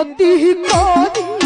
মিনতি করি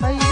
哎呀。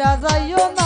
ফিরা যাইও না